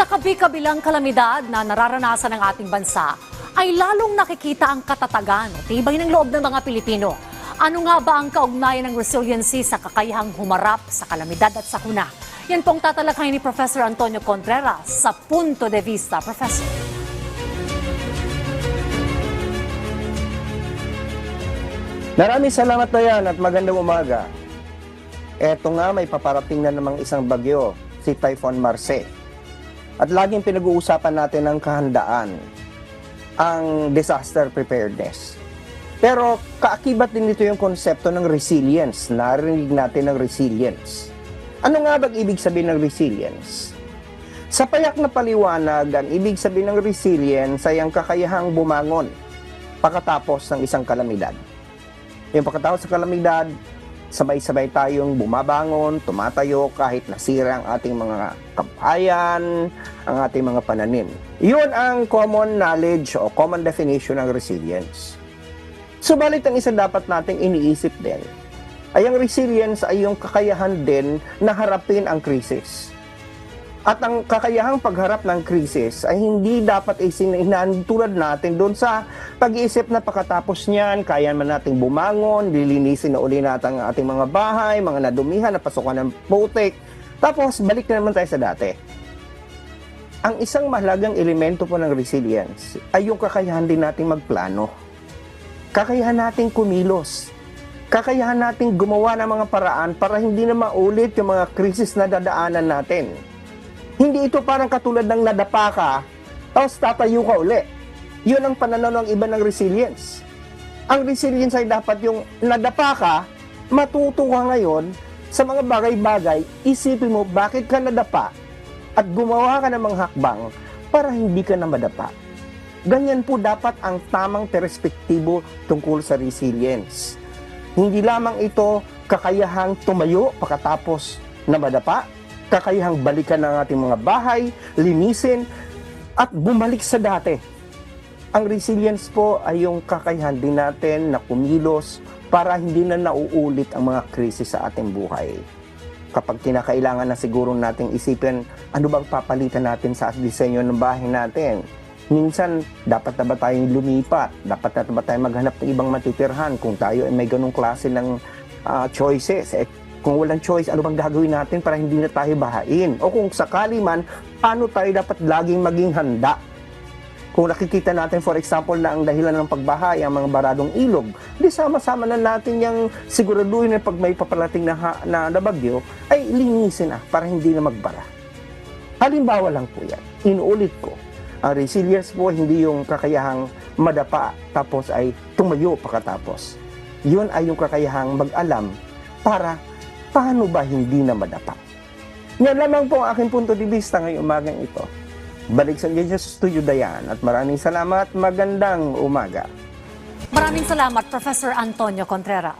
Sa kabi-kabilang kalamidad na nararanasan ng ating bansa, ay lalong nakikita ang katatagan at tibay ng loob ng mga Pilipino. Ano nga ba ang kaugnayan ng resiliency sa kakayahang humarap sa kalamidad at sakuna? Yan pong tatalakay ni Professor Antonio Contreras sa Punto de Vista. Professor. Maraming salamat na yan at magandang umaga. Eto nga may paparating na namang isang bagyo, si Typhoon Marce. At laging pinag-uusapan natin ang kahandaan, ang disaster preparedness. Pero kaakibat din nito yung konsepto ng resilience. Narinig natin ng resilience. Ano nga ba ibig sabihin ng resilience? Sa payak na paliwanag, ang ibig sabihin ng resilience ay ang kakayahang bumangon pagkatapos ng isang kalamidad. Yung pagkatapos sa kalamidad, sabay-sabay tayong bumabangon, tumatayo kahit nasira ang ating mga kabayan, ang ating mga pananim. Yun ang common knowledge o common definition ng resilience. Subalit ang isa dapat nating iniisip din ay ang resilience ay yung kakayahan din na harapin ang krisis. At ang kakayahang pagharap ng krisis ay hindi dapat isinainan tulad natin doon sa pag-iisip na pagkatapos niyan, kaya man nating bumangon, lilinisin na uli natin ang ating mga bahay, mga nadumihan, napasukan ng putik, tapos balik na naman tayo sa dati. Ang isang mahalagang elemento po ng resilience ay yung kakayahan din nating magplano. Kakayahan nating kumilos. Kakayahan nating gumawa ng mga paraan para hindi na maulit yung mga krisis na dadaanan natin. Hindi ito parang katulad ng nadapa ka, tapos tatayo ka uli. Yun ang pananaw ng iba ng resilience. Ang resilience ay dapat yung nadapa ka, matuto ka ngayon sa mga bagay-bagay, isipin mo bakit ka nadapa at gumawa ka ng mga hakbang para hindi ka na madapa. Ganyan po dapat ang tamang perspektibo tungkol sa resilience. Hindi lamang ito kakayahang tumayo pagkatapos na madapa, kakayahang balikan ng ating mga bahay, linisin, at bumalik sa dati. Ang resilience po ay yung kakayahan din natin na kumilos para hindi na nauulit ang mga krisis sa ating buhay. Kapag kinakailangan na siguro nating isipin, ano bang papalitan natin sa disenyo ng bahay natin? Minsan, dapat na ba tayong lumipat? Dapat na ba tayong maghanap ng ibang matitirhan kung tayo ay may ganong klase ng ah, choices? Kung walang choice, ano bang gagawin natin para hindi na tayo bahain? O kung sakali man, paano tayo dapat laging maging handa? Kung nakikita natin, for example, na ang dahilan ng pagbaha ay ang mga baradong ilog, di sama-sama na natin yung siguraduhin na pag may paparating na, ha- na, na bagyo, ay linisin na para hindi na magbara. Halimbawa lang po yan. Inuulit ko. Ang resilience po hindi yung kakayahang madapa tapos ay tumayo pagkatapos. Yun ay yung kakayahang mag-alam para paano ba hindi na madapa. Yan lamang po ang aking punto de vista ngayong umagang ito. Balik sa sa Studio Dayan at maraming salamat. Magandang umaga. Maraming salamat, Professor Antonio Contreras.